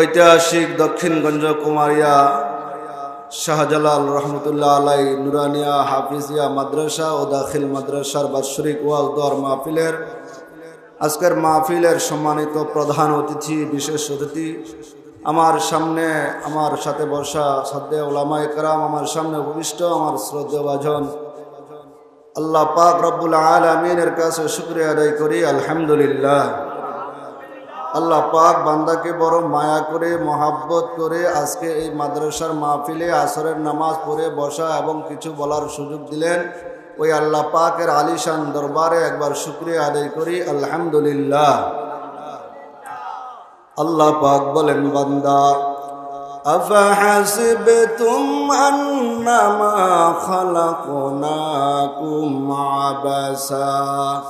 ঐতিহাসিক দক্ষিণগঞ্জ কুমারিয়া শাহজালাল রহমতুল্লাহ আলাই নুরানিয়া হাফিজিয়া মাদ্রাসা ও দাখিল মাদ্রাসার বাৎসরিক ওয়াজ দর মাহফিলের, আজকের মাহফিলের সম্মানিত প্রধান অতিথি, বিশেষ অতিথি, আমার সামনে, আমার সাথে বসা সাদ্দে ওলামা একরাম, আমার সামনে উপবিষ্ট আমার শ্রদ্ধেয় ভাজন আল্লাহ পাক রব্বুল আলমিনের কাছে শুক্রিয়া আদায় করি, আলহামদুলিল্লাহ। আল্লাহ পাক বান্দাকে বড় মায়া করে মহাব্বত করে আজকে এই মাদ্রাসার মাহফিলে আসরের নামাজ পড়ে বসা এবং কিছু বলার সুযোগ দিলেন ওই আল্লাহ পাকের আলিশান দরবারে একবার শুক্রিয়া আদায় করি আলহামদুলিল্লাহ আল্লাহ পাক বলেন বান্দা أفحسبتم أنما خلقناكم عبثا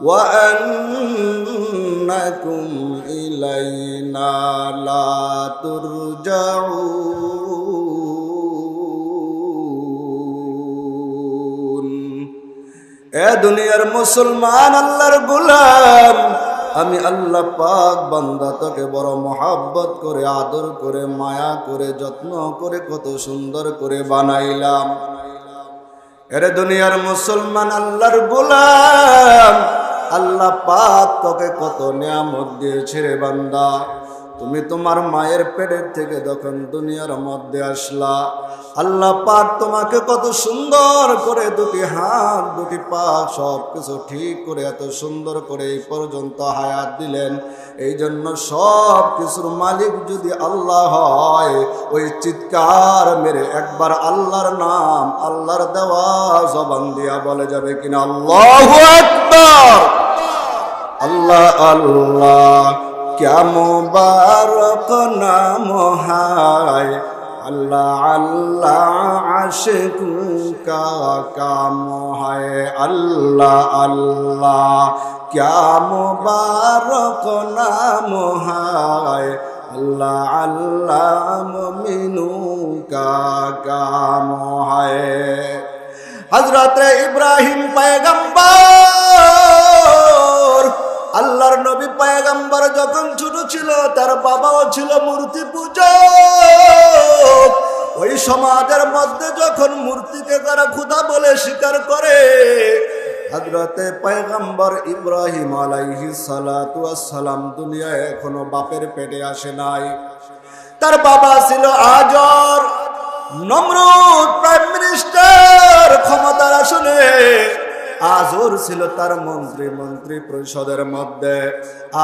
وأنكم إلينا لا ترجعون এ দুনিয়ার মুসলমান আল্লাহর গোলাম আমি আল্লাহ পাক বান্দা তোকে বড় মহাব্বত করে আদর করে মায়া করে যত্ন করে কত সুন্দর করে বানাইলাম এরে দুনিয়ার মুসলমান আল্লাহর গোলাম আল্লাহ পাক তোকে কত নিয়ামত দিয়েছে রে বান্দা। তুমি তোমার মায়ের পেটের থেকে যখন দুনিয়ার মধ্যে আসলা, আল্লাহ পাক তোমাকে কত সুন্দর করে দুটি হাত, দুটি পা সব কিছু ঠিক করে এত সুন্দর করে এই পর্যন্ত হায়াত দিলেন। এই জন্য সব কিছুর মালিক যদি আল্লাহ হয়, ওই চিৎকার মেরে একবার আল্লাহর নাম, আল্লাহর দেওয়া জবান দিয়া বলে যাবে কিনা? আল্লাহ আকবার! আল্লাহ আল্লাহ কেমবারক নাম হায়। আল্লাহ আল্লাহ আশে কাম হায়। আল্লাহ আল্লাহ কেমবারক নাম হায়। আল্লাহ আল্লাহ মিনু কাম হায়। যখন ছোট ছিল, তার বাবাও ছিল মূর্তি পূজক। ওই সমাজের মধ্যে যখন মূর্তিকে তারা ক্ষুধা বলে স্বীকার করে হজরতে পয়গম্বর ইব্রাহিম আলাইহি সালাম দুনিয়ায় এখনও বাপের পেটে আসে নাই। তার বাবা ছিল আজর, নমরুদ, প্রাইম মিনিস্টার, ক্ষমতার আসনে। আজর ছিল তার মন্ত্রী মন্ত্রী পরিষদের মধ্যে।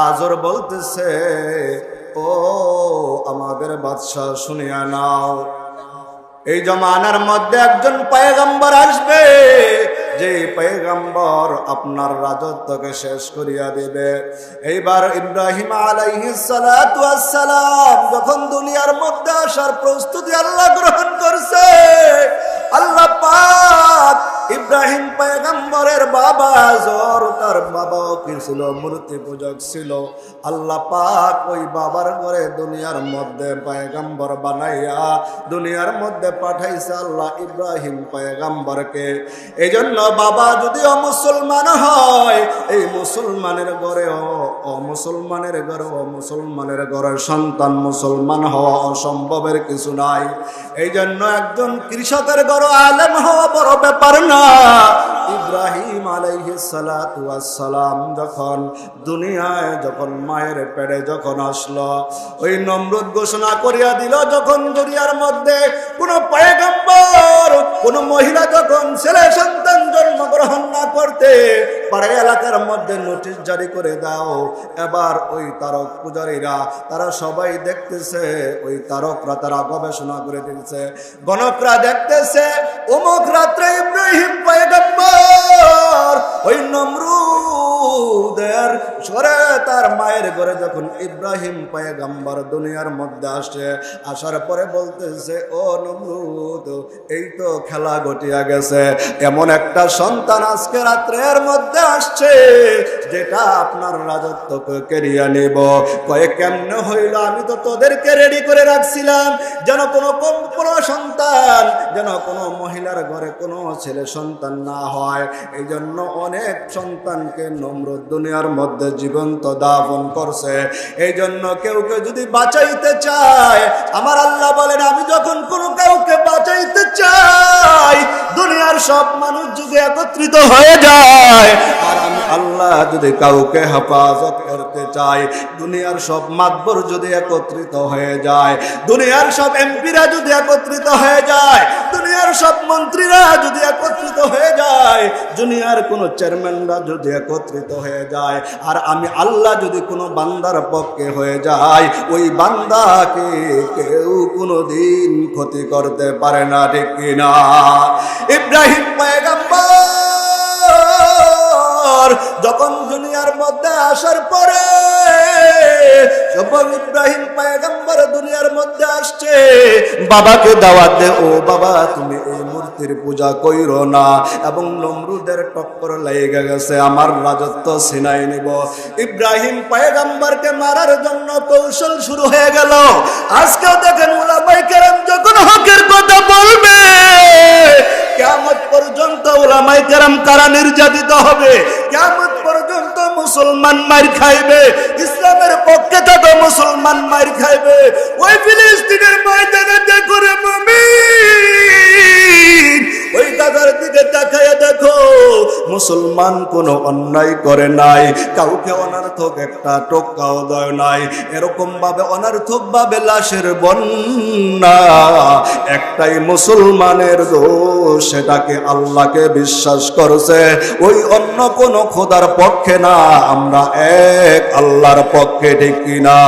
আজর বলতেছে, ও আমাদের বাদশাহ, শুনিয়া নাও। এই জমানার মধ্যে একজন পায়গাম্বর আসবে যে পায়গাম্বর আপনার রাজত্বকে শেষ করিয়া দেবে। এইবার ইব্রাহিম আলাইহিস সালাতু সালাম যখন দুনিয়ার মধ্যে আসার প্রস্তুতি আল্লাহ গ্রহণ করছে, আল্লাহ পাক ইব্রাহিম পয়গম্বরের বাবা জর তার বাবাও কি ছিল, মূর্তি পূজক ছিল। আল্লাহ পাক ওই বাবার ঘরে দুনিয়ার মধ্যে পয়গম্বর বানাইয়া দুনিয়ার মধ্যে পাঠাইছে আল্লাহ ইব্রাহিম পয়গম্বরকে। এই জন্য বাবা যদিও মুসলমান হয়, এই মুসলমানের ঘরে ও মুসলমানের ঘরে ও মুসলমানের ঘরের সন্তান মুসলমান হওয়া অসম্ভবের কিছু নাই। এই জন্য একজন কৃষকের ঘর আলেম হওয়া বড় ব্যাপার না। ইব্রাহিম সালাম যখন দুনিয়ায়, যখন মায়ের পেড়ে যখন আসলো, ওই নমরুদ ঘোষণা করিয়া দিল, যখন দুনিয়ার মধ্যে কোন পয়গম্বর, কোন মহিলা যখন ছেলে সন্তান জন্মগ্রহণ না করতে পারে, এলাকার মধ্যে নোটিশ জারি করে দাও। এবার ওই তারক পূজারীরা, তারা সবাই দেখতেছে, ওই তারকরা তারা গবেষণা করে দিচ্ছে গণকরা দেখতেছে, অমুক রাত্রে ইব্রাহিম পয়গম্বর ওই নমরুদের সরে তার মায়ের ঘরে যখন ইব্রাহিম দুনিয়ার মধ্যে আসে, আসার পরে বলতেছে, ও নমরুদ, এই তো খেলা ঘটিয়া গেছে। এমন একটা সন্তান আজকে রাত্রের মধ্যে আসছে, যেটা আপনার রাজত্বকে কেরিয়া নেব। কয়ে, কেমনে হইল? আমি তো তোদেরকে রেডি করে রাখছিলাম। যেন কোনো কোনো সন্তান, যেন কোনো মহিলার ঘরে কোনো ছেলে সন্তান না হয়। এই জন্য ও অনেক সন্তানকে নম্র দুনিয়ার মধ্যে জীবন্ত দাফন করছে। এই জন্য কেউ কেউ যদি বাঁচাইতে চায়, আমার আল্লাহ বলেন, আমি যখন কোনো কাউকে বাঁচাইতে চাই, দুনিয়ার সব মানুষ যদি একত্রিত হয়ে যায়, আর আমি আল্লাহ যদি কাউকে হেফাজত করতে চাই। দুনিয়ার সব মাতবর যদি একত্রিত হয়ে যায়, দুনিয়ার সব এমপিরা যদি একত্রিত হয়ে যায়, দুনিয়ার সব মন্ত্রীরা যদি একত্রিত হয়ে যায় দুনিয়ার কোনো চেয়ারম্যানরা যদি একত্রিত হয়ে যায়, আর আমি আল্লাহ যদি কোনো বান্দার পক্ষে হয়ে যায় ওই বান্দাকে কেউ কোনো দিন ক্ষতি করতে পারে না, ঠিক কিনা? ইব্রাহিম পয়গাম্বর যখন দুনিয়ার মধ্যে আসার পরে, যখন ইব্রাহিম পয়গাম্বর দুনিয়ার মধ্যে আসছে, বাবাকে দাওয়াত ও বাবা, তুমি এই মূর্তির পূজা কইরো না। এবং নমরুদের টক্কর লেগে গেছে, আমার রাজত্ব সিনাই নিব। ইব্রাহিম পয়গাম্বরকে মারার জন্য কৌশল শুরু হয়ে গেল। আজকেও দেখেন ওলামাই কেরাম যখন হকের কথা বলবে কেমত পর্যন্ত ওলামাই কেরাম কারা নির্যাতিত হবে? কেমত পর্যন্ত মুসলমান মার খাইবে ইসলামের পক্ষে মুসলমান কোনো অন্যায় করে নাই। কাউকে অনার্থক একটা টোকাও দেয় নাই। এরকম ভাবে অনার্থক ভাবে লাশের বন্যা, একটাই মুসলমানের দোষ, সেটাকে আল্লাহকে বিশ্বাস করছে। ওই অন্য কোন খোদার পক্ষে না, আমরা এক আল্লাহর পক্ষে ঠিক কিনা।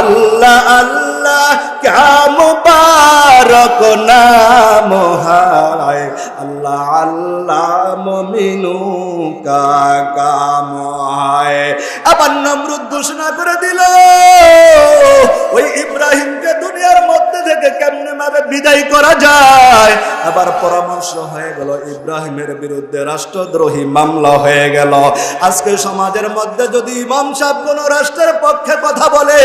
আল্লাহ আল্লাহ। ক্যা কামুবারক নাম হায়। আল্লাহ আল্লাহ মমিনু কাম আবার নমরুদ ঘোষণা করে দিল, ওই ইব্রাহিমকে দুনিয়ার মধ্যে থেকে কেমনে ভাবে বিদায় করা যায়? আবার পরামর্শ হয়ে গেল, ইব্রাহিমের বিরুদ্ধে রাষ্ট্রদ্রোহী মামলা হয়ে গেল। আজকে সমাজের মধ্যে যদি ইমাম কোন রাষ্ট্রের পক্ষে কথা বলে,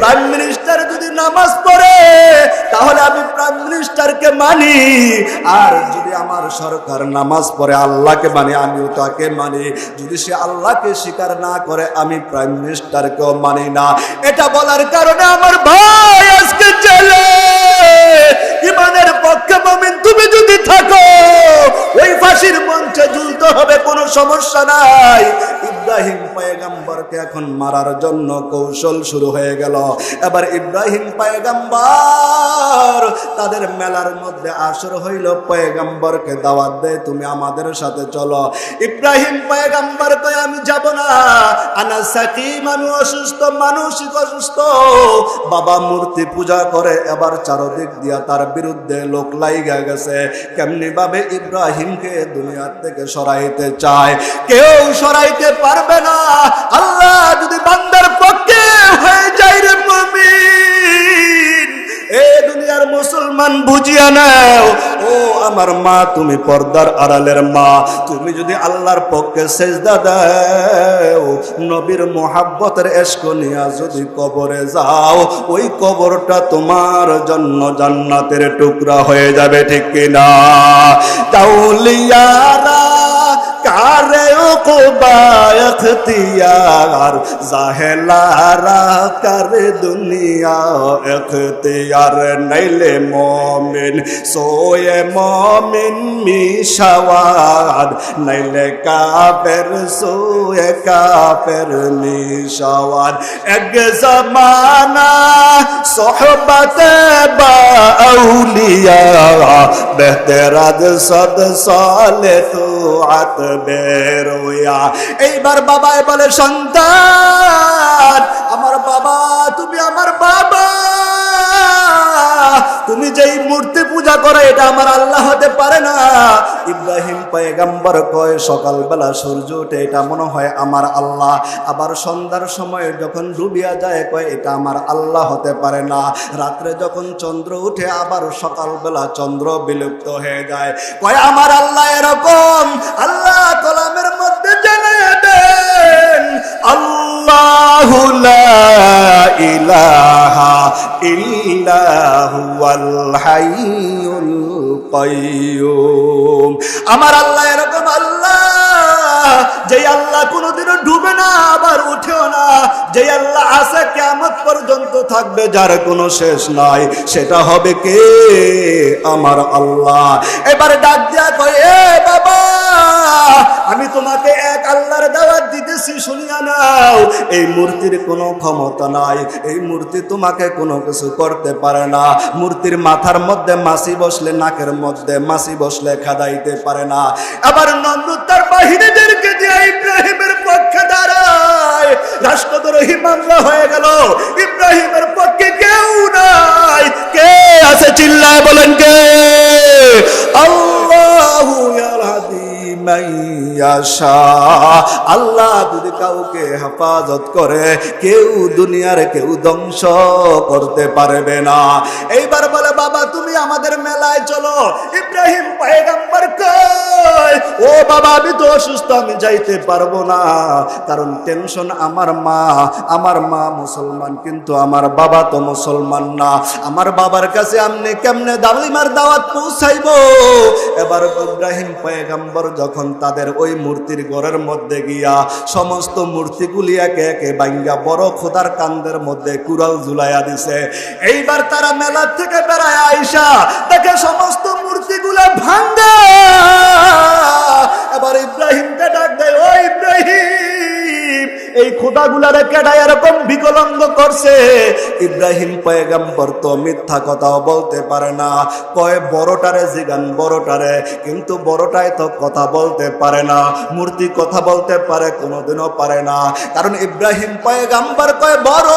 প্রাইম মিনিস্টার যদি নামাজ পড়ে, তাহলে আমি প্রাইম মিনিস্টারকে মানি। আর যদি আমার সরকার নামাজ পড়ে, আল্লাহকে মানি, আমিও তাকে মানি। যদি সে আল্লাহকে স্বীকার না করে, আমি প্রাইম মিনিস্টারকেও মানি না। এটা বলার কারণে আমার ভাই আজকে চলে ইমানের পক্ষে মমিন তুমি যদি থাকো, ওই ফাঁসির মঞ্চে ঝুলতে হবে, কোনো সমস্যা নাই। ইব্রাহিম পায়গাম্বরকে এখন মারার জন্য কৌশল শুরু হয়ে গেল। এবার ইব্রাহিম পয়গাম্বর তাদের মেলার মধ্যে আসর হইল, পয়গাম্বরকে দাওয়াত দেয়, তুমি আমাদের সাথে চলো। ইব্রাহিম পয়গাম্বর কয়, আমি যাব না। আনা সাকিম আমি অসুস্থ, মানসিক অসুস্থ। বাবা মূর্তি পূজা করে, এবার চারদিক দিয়া তার বিরুদ্ধে লোক লাইগা গেছে। কেমনি ভাবে ইব্রাহিমকে দুনিয়ার থেকে সরাইতে চায়। কেউ সরাইতে পারবে না। আল্লাহ যদি বান্দার পক্ষে হয়ে দুনিয়ার মুসলমান বুঝিয়া নাও। ও আমার মা, তুমি পর্দার আড়ালের মা। তুমি যদি আল্লাহর পক্ষে সেজদা দাও, নবীর মোহাব্বতের এস্ক নিয়া যদি কবরে যাও, ওই কবরটা তোমার জন্য জান্নাতের টুকরা হয়ে যাবে, ঠিক কিনা? তাউলিয়ারা কারে উকুবা এখতিয়ার? জাহেলারা কারে দুনিয়া এখতিয়ার? নাইলে মমিন, সোয়ে মমিন মিশাওয়ার। নাইলে কাফের, সোয়ে কাফের মিশাওয়ার। এক জমানা সোহবতে বা আউলিয়া বেহতেরাদ সদ সালে তো আত বেরোয়া এইবার বাবাই বলে সন্তান আমার বাবা তুমি আমার বাবা। তুমি যেই মূর্তি পূজা করো, এটা আমার আল্লাহ হতে পারে না। ইব্রাহিম পয়গাম্বর কয়, সকালবেলা সূর্য ওঠে, এটা মনে হয় আমার আল্লাহ। আবার সন্ধ্যার সময় যখন ডুবিয়া যায়, কয়, এটা আমার আল্লাহ হতে পারে না। রাত্রে যখন চন্দ্র উঠে, আবার সকালবেলা চন্দ্র বিলুপ্ত হয়ে যায়। কয়, আমার আল্লাহ এরকম। আল্লাহ কলামের আমার আল্লাহ এরকম আল্লাহ যে আল্লাহ কোনোদিনও ডুবে না, আবার উঠেও না। যে আল্লাহ আছে কেমন পর্যন্ত থাকবে, যার কোনো শেষ নাই। সেটা হবে কে? আমার আল্লাহ। এবারে ডাক দিয়া কয় তোমাকে এক আল্লাহর দাওয়াত দিতেছি, শুনিয়া নাও। এই মূর্তির কোনো ক্ষমতা নাই, এই মূর্তি তোমাকে কোনো কিছু করতে পারে না। মূর্তির মাথার মধ্যে মাসি বসলে, নাকের মধ্যে মাসি বসলে খাদাইতে পারে না। আবার নমরুদ তার বাহিনীদেরকে দিয়ে ইব্রাহিমের পক্ষে দাঁড়ায়। রাষ্ট্রদ্রোহী মামলা হয়ে গেল, ইব্রাহিমের পক্ষে কেউ নাই। কে আছে চিল্লায় বলেন কে? আল্লাহু আল্লাহ যদি কাউকে হেফাজত করে, কেউ দুনিয়ার কেউ ধ্বংস করতে পারবে না। এইবার বলে, বাবা, তুমি আমাদের মেলায় চলো। ইব্রাহিম ও বাবা, আমি তো অসুস্থ, আমি যাইতে পারব না। কারণ টেনশন আমার মা আমার মা মুসলমান, কিন্তু আমার বাবা তো মুসলমান না। আমার বাবার কাছে আমনে কেমনে দালিমার দাওয়াত পৌঁছাইবো? এবার ইব্রাহিম পয়গাম্বর যখন তাদের ওই মূর্তির গড়ের মধ্যে গিয়া সমস্ত মূর্তিগুলি একে একে বাইঙ্গা বড় খোদার কান্দের মধ্যে কুড়াল ঝুলাইয়া দিছে। এইবার তারা মেলা থেকে বেড়ায় আইসা তাকে সমস্ত মূর্তিগুলো ভাঙ্গা। এবার ইব্রাহিমকে ডাক দেয়, ও ইব্রাহিম! এই খোদাগুলারে কেডা এরকম বিকলঙ্গ করছে। ইব্রাহিম পয়গাম্বর তো মিথ্যা কথাও বলতে পারে না। কয়, বড়টারে জিগান, বড়টারে। কিন্তু বড়টাই তো কথা বলতে পারে না। মূর্তি কথা বলতে পারে, কোনোদিনও পারে না। কারণ ইব্রাহিম পয়গাম্বর কয়, বড়।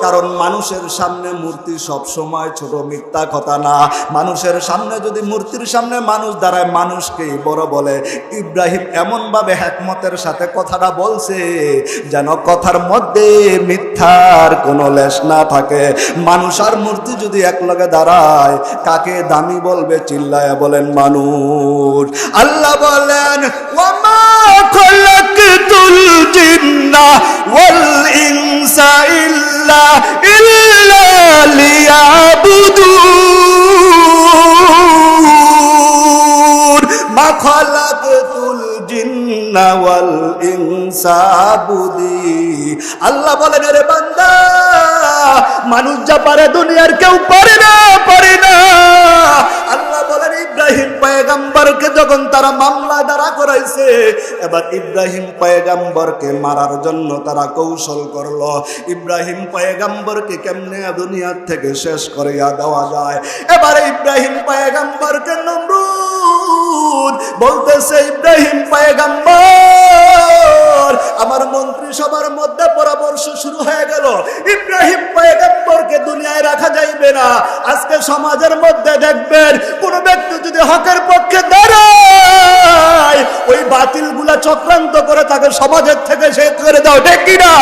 কারণ মানুষের সামনে মূর্তি সব সময় ছোট, মিথ্যা কথা না। মানুষের সামনে যদি মূর্তির সামনে মানুষ দাঁড়ায়, মানুষকেই বড় বলে। ইব্রাহিম এমন ভাবে হ্যাকমতের সাথে কথাটা বলছে যেন কথার মধ্যে মিথ্যার কোনো লেশ না থাকে। মানুষ আর মূর্তি যদি এক লগে দাঁড়ায়, কাকে দামি বলবে, চিল্লায় বলেন মানুষ। আল্লাহ বলেন, ওয়ামা খলাকতুল জিন্না ওয়াল ইনসা ইল্লা ইল্লা লিয়াবুদুন। মা খলাকতুল জিন্না ওয়াল ইনসা বুদি। আল্লাহ বলেন রে বান্দা, মানুষ যা পারে দুনিয়ার কেউ পারে না পারে না। আল্লাহ বলেন, ইব্রাহিম পয়গাম্বরকে যখন তারা মামলা দ্বারা করাইছে, এবার ইব্রাহিম পয়গাম্বরকে মারার জন্য তারা কৌশল করল। ইব্রাহিম পয়গাম্বরকে কেমনে দুনিয়ার থেকে শেষ করিয়া দেওয়া যায়? এবারে ইব্রাহিম পয়গাম্বরকে নমরুদ বলতেছে, ইব্রাহিম পয়গাম্বর। আমার মন্ত্রী সবার মধ্যে পরামর্শ শুরু হয়ে গেল, ইব্রাহিম পয়গাম্বরকে দুনিয়ায় রাখা যাইবে না। আজকে সমাজের মধ্যে দেখবেন, কোন ব্যক্তি যদি হকের পক্ষে দাঁড়ায়, ওই বাতিলগুলা চক্রান্ত করে তাকে সমাজের থেকে শেষ করে দাও, ঠিক কিনা?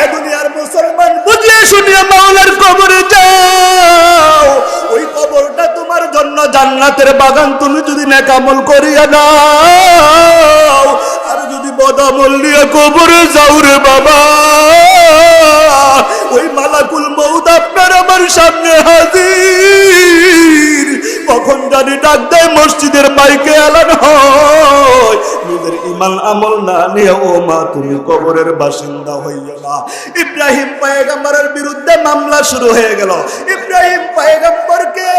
এ দুনিয়ার মুসলমান বুঝিয়ে শুনিয়ে মাওলার কবরে তোমার জন্য জান্নাতের বাগান তুমি যদি নেকামল করিয়া নাও, আর যদি বদামল নিয়ে কবরে যাও রে বাবা, ওই মালাকুল মৌদ আপনার আমার সামনে হাজির। কখন জানি ডাক দেয়, মসজিদের মাইকে এলান হয়। নিজের ইমান আমল না নিয়ে, ও মা, তুমি কবরের বাসিন্দা হইও না। ইব্রাহিম পায়গাম্বরের বিরুদ্ধে মামলা শুরু হয়ে গেল। ইব্রাহিম পায়গাম্বরকে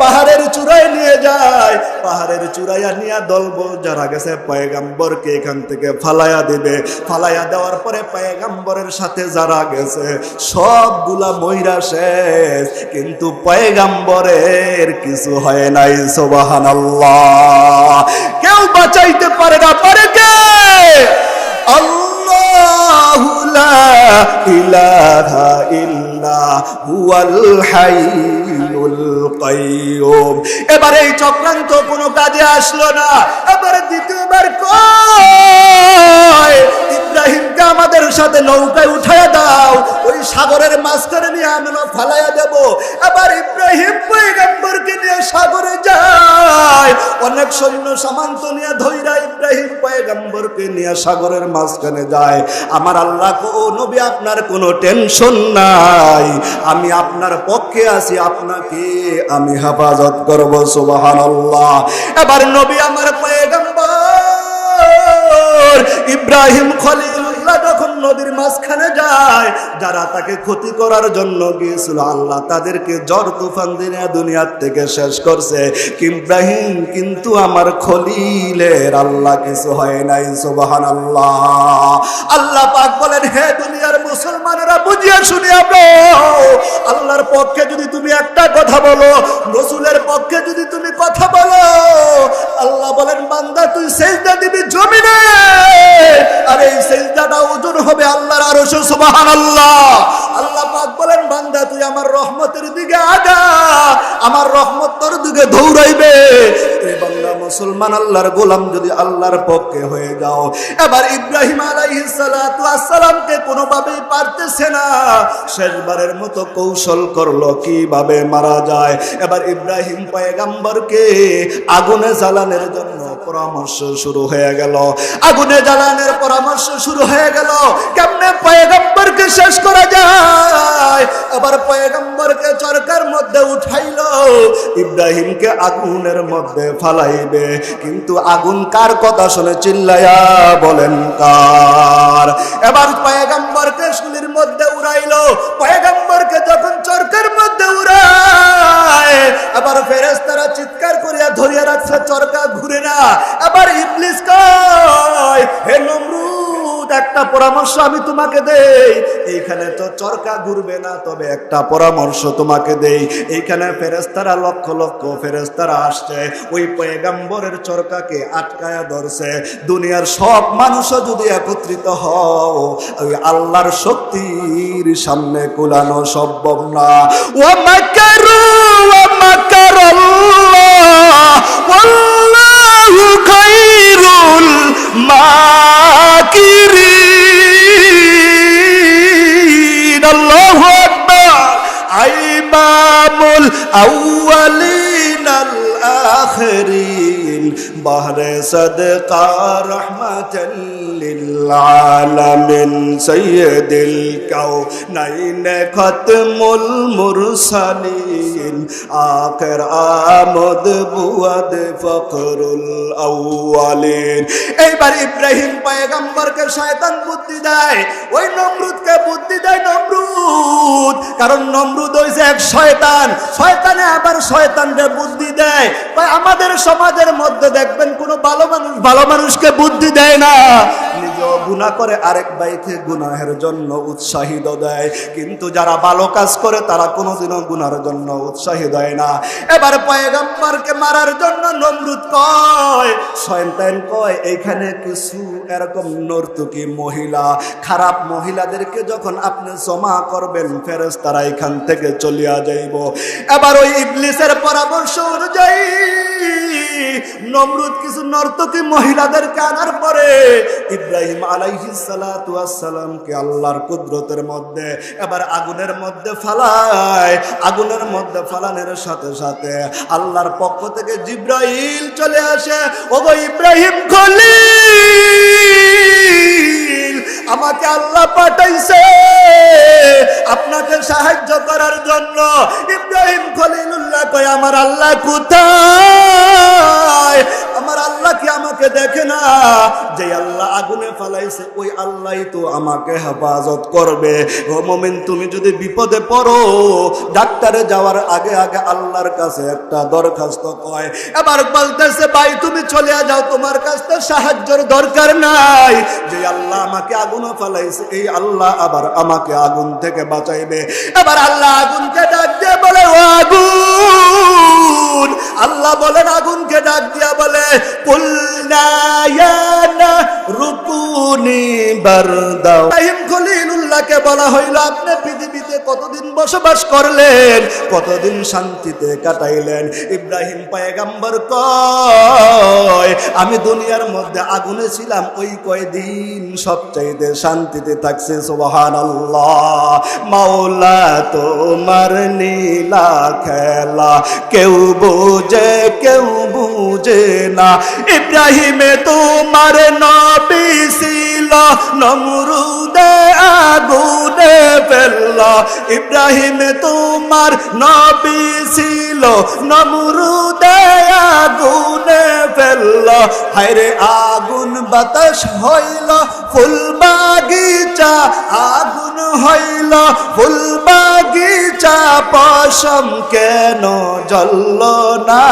পাহাড়ের চূড়ায় নিয়ে যায়। পাহাড়ের চূড়াইয়া নিয়ে দলবল যারা গেছে, পয়গাম্বরকে এখান থেকে ফালাইয়া দিবে। ফালাইয়া দেওয়ার পরে পায়গাম্বরের সাথে যারা গেছে, সবগুলা ময়রা শেষ। কিন্তু পয়গাম্বরের কিছু হয় নাই সোবাহান কেউ বাঁচাইতে পারে না, পারে কে? আল্লাহু লা ইলাহা ইল্লা হুয়াল হাইয়ুল কাইয়ুম। এবার এই চক্রান্ত কোনো কাজে আসলো না। এবার দ্বিতীয়বার কয়? ইব্রাহিমকে আমাদের সাথে নৌকায় উঠায় দাও। ওই সাগরের মাঝখানে নিয়ে আমরা ফালাইয়া দেব। এবার ইব্রাহিম পয়গম্বরকে নিয়ে সাগরে যায়। অনেক সৈন্য সামান্ত নিয়ে ধৈরা ইব্রাহিম পয়গম্বরকে নিয়ে সাগরের মাঝখানে যায়। আমার আল্লাহ ও নবী, আপনার কোনো টেনশন নাই। আমি আপনার পক্ষে আছি, আপনাকে আমি হেফাজত করব সুবাহান এবার নবী আমার পয়গম্বর ইব্রাহিম খলিল্লাহ নদীর মাঝখানে যায়, যারা তাকে ক্ষতি করার জন্য গিয়েছিল, আল্লাহ তাদেরকে জ্বর তুফান দিনে দুনিয়ার থেকে শেষ করছে। ইব্রাহিম কিন্তু আমার খলিলের আল্লাহ কিছু হয় নাই সুবাহান আল্লাহ আল্লাহ পাক বলেন, হে দুনিয়ার মুসলমানেরা, বুঝিয়ে শুনিয়া আল্লাহর পক্ষে যদি তুমি একটা কথা বলো, রসুলের পক্ষে যদি তুমি কথা বলো, আল্লাহ বলেন, বান্দা, তুই সেজদা দিবি জমিনে। আর এই সেজদাটা ওজন হবে আল্লাহর আরও সুবাহান আল্লাহ আল্লাহ পাক বলেন, বান্দা, তুই আমার রহমতের দিকে আগা, আমার রহমত তোর দিকে দৌড়াইবে। মুসলমান আল্লাহর গোলাম যদি আল্লাহর পক্ষে হয়ে যাও। এবার ইব্রাহিম আসসালামকে কোনোভাবেই পারতেছে না। শেষবারের মতো কৌশল করল, কীভাবে মারা যায়? এবার ইব্রাহিম পয়গাম্বরকে আগুনে জ্বালানোর জন্য পরামর্শ শুরু হয়ে গেল। আগুনে জ্বালানোর পরামর্শ শুরু হয়ে গেল। কেমনে পয়গাম্বরকে শেষ করা যায়? আবার পয়গাম্বরকে চরকার মধ্যে উঠাইল। ইব্রাহিমকে আগুনের মধ্যে ফালাইবে কিন্তু আগুন কার কথা শুনে চিল্লায়া বলেন কার? এবার পয়গাম্বরকে শুলির মধ্যে উড়াইলো, পয়গাম্বরকে যখন চরকের মধ্যে উড়ায় আবার ফেরেস্তারা চিৎকার করিয়া ধরিয়া রাখছে, চরকা ঘুরে না আবার ইবলিস কয়, হে নমরুদ! একটা পরামর্শ আমি তোমাকে দেই। এইখানে তো চরকা ঘুরবে না, তবে একটা পরামর্শ তোমাকে দেই। এইখানে ফেরেস্তারা লক্ষ লক্ষ ফেরেস্তারা আসছে। ওই পয়গাম্বরের চরকাকে আটকায়া ধরছে। দুনিয়ার সব মানুষও যদি একত্রিত হও, ওই আল্লাহর শক্তির সামনে কুলানো সম্ভব না। ও মাকারু ও মাকার আল্লাহু খাইরুল মাকিরিন আল্লাহু আকবার। আইমামুল আউয়ালিন আল আখিরিন বাহরে সদকা রহমাতাল লিল আলামিন সাইয়্যিদুল কাউনাইন খতমুল মুরসালিন আখির আমদ বুয়াদ ফখরুল আউয়ালিন। এইবার ইব্রাহিম পয়গম্বরকে শয়তান বুদ্ধি দেয়, ওই নমরুদকে বুদ্ধি দেয় নমরুদ। কারণ নমরুদ হইছে এক শয়তান, শয়তানে আবার শয়তানকে বুদ্ধি দেয়। আমাদের সমাজের মধ্যে দেখবেন কোনো ভালো মানুষ, ভালো মানুষকে বুদ্ধি দেয় না। নিজেও গুনাহ করে আরেক ভাইকে গুনাহের জন্য উৎসাহিত দেয়। কিন্তু যারা ভালো কাজ করে, তারা কোনোদিনও গুনার জন্য উৎসাহিত দেয় না। এবার পয়গাম্বারকে মারার জন্য নমরুদ কয় শয়তান কয়, এইখানে কিছু এরকম নর্তকী মহিলা, খারাপ মহিলাদেরকে যখন আপনি জমা করবেন ফেরেস তারা এখান থেকে চলিয়া যাইব। এবার ওই ইবলিসের পরামর্শ অনুযায়ী নমরুদ কিছু নর্তকী মহিলাদেরকে আনার পরে ইব্রাহিম আলাইহিস সালাতু সালামকে আল্লাহর কুদরতের মধ্যে, এবার আগুনের মধ্যে ফালায়। আগুনের মধ্যে ফালানোর সাথে সাথে আল্লাহর পক্ষ থেকে জিব্রাইল চলে আসে। ও গো ইব্রাহিম খলি আমাকে আল্লাহ পাঠাইছে আপনাকে সাহায্য করার জন্য। ইব্রাহিম খলিলুল্লাহ কয়, আমার আল্লাহ কোথায়? আমার আল্লাহ কি আমাকে দেখে না? যে আল্লাহ আগুনে ফালাইছে, ওই আল্লাহ তো আমাকে হেফাজত করবে। ও মোমেন, তুমি যদি বিপদে পড়ো, ডাক্তারে যাওয়ার আগে আগে আল্লাহর কাছে একটা দরখাস্ত কয়। এবার বলতেছে, ভাই, তুমি চলে যাও, তোমার কাছে সাহায্যের দরকার নাই। যে আল্লাহ আমাকে আগুনে ফালাইছে, এই আল্লাহ আবার আমাকে আগুন থেকে বাঁচাইবে। এবার আল্লাহ আগুনকে ডাক দিয়ে বলে, ও আগুন! আল্লাহ বলেন, আগুনকে ডাক দিয়া বলে বলা হইল, আপনি পৃথিবীতে কতদিন বসবাস করলেন? কতদিন শান্তিতে কাটাইলেন? ইব্রাহিম পয়গাম্বর কয়, আমি দুনিয়ার মধ্যে আগুনে ছিলাম, ওই কয়দিন সবচাইতে শান্তিতে থাকছে সোহান আল্লাহ মাওলা, তোমার নীলা খেলা, কেউ বোঝে কেউ বুঝে না ইব্রাহিমে তোমার নবী ছিল নমরুদে, আগুনে ফেলল ইব্রাহিম তোমার নবী ছিল, নমরুদে, আগুনে ফেলল হায়রে আগুন বাতাস হইল ফুল বাগিচা আগুন হইল। ফুল বাগিচা পশম কেন জ্বলল না?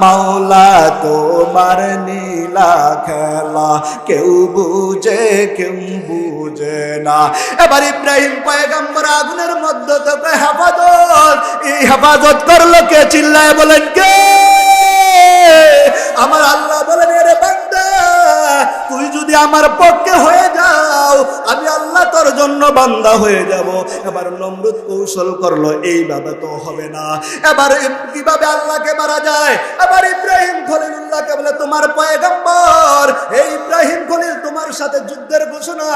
মাওলা তোমার নীলা খেলা, কেউ বুঝে কেউ বুঝে না। এবার ইব্রাহিম পয়গম্বর আগুনের মধ্যে থেকে হেফাজত, এই হেফাজত করল কে? চিল্লায় বলেন, কে? আমার আল্লাহ বলেন, এর বান্দা, তুই যদি আমার পক্ষে হয়ে যাও আমি আল্লাহ তোর জন্য বান্দা হয়ে যাব। এবার নমরুদ কৌশল করল এইভাবে তো হবে না। এবার কীভাবে আল্লাহকে মারা যায়? এবার ইব্রাহিম খলিলুল্লাহকে বলে, তোমার পয়গম্বর, এই ইব্রাহিম খলিল তোমার সাথে যুদ্ধের ঘোষণা।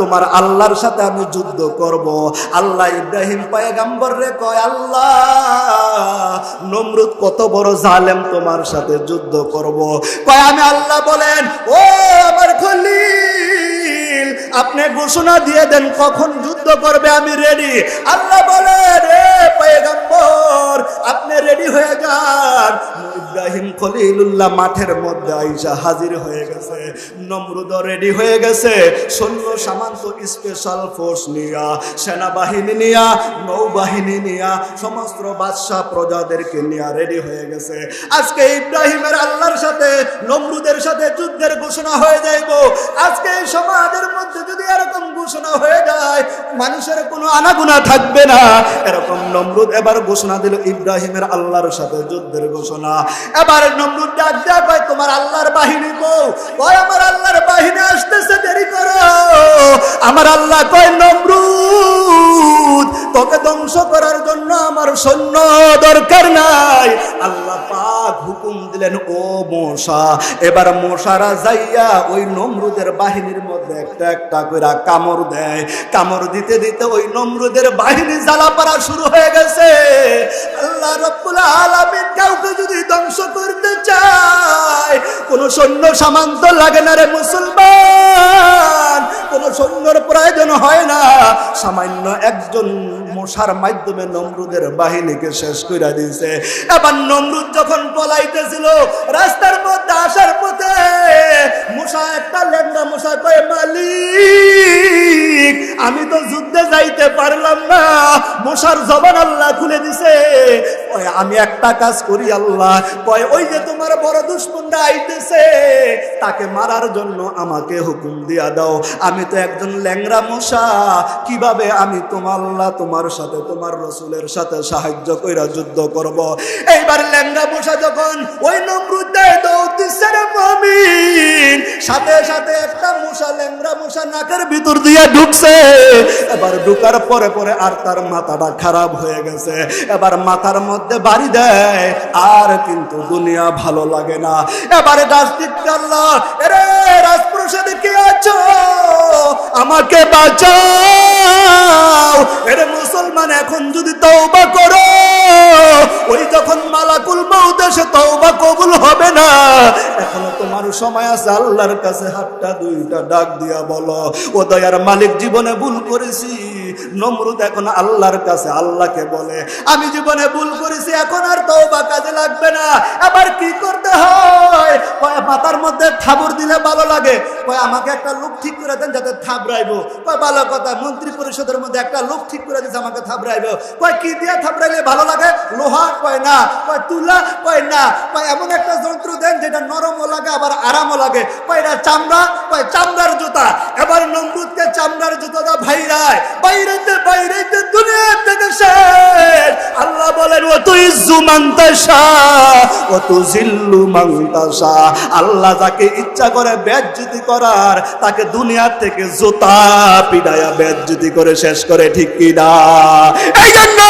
তোমার আল্লাহর সাথে আমি যুদ্ধ করব। আল্লাহ ইব্রাহিম পয়গম্বর রে কয়, আল্লাহ, নমরুদ কত বড় জালেম তোমার সাথে যুদ্ধ করব। কয়, আমি আল্লাহ বলেন, ও আমার খলিল আপনি ঘোষণা দিয়ে দেন কখন যুদ্ধ করবে আমি রেডি আল্লাহ বলে রে পয়গম্বর আপনি রেডি হয়ে যান। ইব্রাহিম খলিলুল্লাহ মাঠের মধ্যে আইসা হাজির হয়ে গেছে। নমরুদ রেডি হয়ে গেছে। সৈন্য সামান্ত স্পেশাল ফোর্স নিয়া, সেনাবাহিনী নিয়া, নৌবাহিনী নিয়া, সমস্ত বাদশাহ প্রজাদেরকে নিয়ে রেডি হয়ে গেছে। আজকে ইব্রাহিমের আল্লাহর সাথে, নমরুদের সাথে যুদ্ধের ঘোষণা হয়ে যাইব। আজকে এই সমাজের মধ্যে যদি এরকম ঘোষণা হয়ে যায়, মানুষের কোনো আনাগুনা থাকবে না। এরকম নমরুদ এবার ঘোষণা দিল, ইব্রাহিমের আল্লাহর সাথে যুদ্ধের ঘোষণা। এবার নমরুদ ডাক দেয়া কয়, তোমার আল্লাহর বাহিনী কো কয় আমার আল্লাহর বাহিনী আসতেছে, দেরি করো। আমার আল্লাহ কয়, নমরুদ, তোকে ধ্বংস করার জন্য আমার সৈন্য দরকার নাই। আল্লাহ পাক হুকুম দিলেন, ও মশা, এবার মশারা যাইয়া ওই নমরুদের বাহিনীর মধ্যে একটা একটা করে কামড় দেয়। কামড় দিতে দিতে ওই নমরুদের বাহিনী জ্বালা পারা শুরু হয়ে গেছে। আল্লাহ কাউকে যদি ধ্বংস করতে চায়, কোন সৈন্য সামান্ত লাগে না রে মুসলমান। কোন সৈন্যর প্রয়োজন হয় না। সামান্য একজন মশার মাধ্যমে নমরুদের বাহিনীকে শেষ করে দিয়েছে। এবার নমরুদ যখন পলাইতেছিল, রাস্তার মধ্যে আসার পথে মশা একটা লেঙ্গা মশা কয়ে, মালিক, আমি তো যুদ্ধে যাইতে পারলাম না। মশার জবান আল্লাহ খুলে দিছে। আমি একটা কাজ করি আল্লাহ। কয়, ওই যে তোমার বড় দুশ্মনরা আইতেছে, তাকে মারার জন্য আমাকে হুকুম দিয়া দাও। আমি তো একজন ল্যাংরা মশা, কীভাবে আমি তোমার আল্লাহ তোমার সাথে তোমার রসুলের সাথে সাহায্য কইরা যুদ্ধ করব? এইবার ল্যাংরা মশা যখন ওই নমরুদ মমিন, সাথে সাথে একটা মশা ল্যাংরা মশা নাকের ভিতর দিয়ে ঢুকছে। এবার ঢুকার পরে পরে আর তার মাথাটা খারাপ হয়ে গেছে। এবার মাথার মধ্যে বাড়ি দেয়, আর কিন্তু দুনিয়া ভালো লাগে না। এবারে গাছ আল্লাহ রাজপ্রসাদে কে আছো? আমাকে বাঁচাও। এরে মুসলমান, এখন যদি তওবা করো, ওই যখন মালাকুল মউত এসে তওবা কবুল হবে না। এখনও তোমার সময় আছে, আল্লাহর কাছে হাতটা দুইটা ডাক দিয়া বলো, ও দয়ার মালিক, জীবনে ভুল করেছি। নমরুদ এখন আল্লাহর কাছে, আল্লাহকে বলে, আমি জীবনে ভুল করেছি, এখন আর কাজে লাগবে না। কি করতে হয়? মাথার মধ্যে থাবর দিলে ভালো লাগে। আমাকে একটা লোক ঠিক করে দেন যাতে থাবড়াইবো। কয়, ভালো কথা, মন্ত্রী পরিষদের মধ্যে একটা লোক ঠিক করে দিচ্ছে আমাকে থাবড়াইবো। কয়, কি দিয়ে থাবড়াইলে ভালো লাগে? লোহা, কয়, না। কয়, তুলা? কয়, না। কয়, এমন যন্ত্র দেন যেটা নরমও লাগে, আবার আরামও লাগে। কয় চামড়া? কয় চামড়ার জুতা। এবার নমরুদকে চামড়ার জুতাটা ভাইরায়। বাইরেতে বাইরেতে দুনিয়া থেকে শেষ। আল্লাহ বলেন ও তুই জুমান্তাসা ও তু জিল্লু মান্তাসা আল্লাহ যাকে ইচ্ছা করে বেজ্জতি করার, তাকে দুনিয়ার থেকে জুতা পিডায়া বেজ্জতি করে শেষ করে, ঠিক কি না? এই জন্য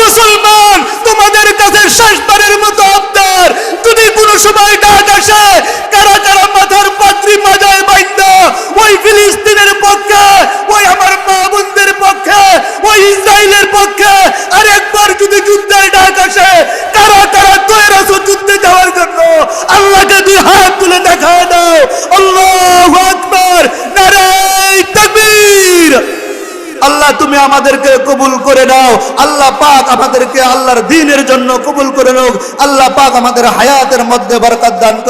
মুসলমান তোমাদের কাছে শেষবারের মতো আবদার, যদি কোনো সময় ডাক আসে কারা কারা মাথার পাত্রী মাজায় বাইন্দা? ওই ফিলিস্তিনের পক্ষে, ওই আমার মা বোনদের পক্ষে, ওই ইসরায়েলের পক্ষে আর একবার যদি যুদ্ধের ডাক আসে কারা কারা তৈরি যুদ্ধে যাওয়ার জন্য? আল্লাহকে দুই হাত তুলে দেখা দাও। আল্লাহু আকবার। না আল্লাহ, তুমি আমাদেরকে কবুল করে নাও। আল্লাহ পাক আমাদেরকে আল্লাহর দিনের জন্য কবুল করে নাও। আল্লাহ পাক আমাদের হায়াতের মধ্যে বরকত দান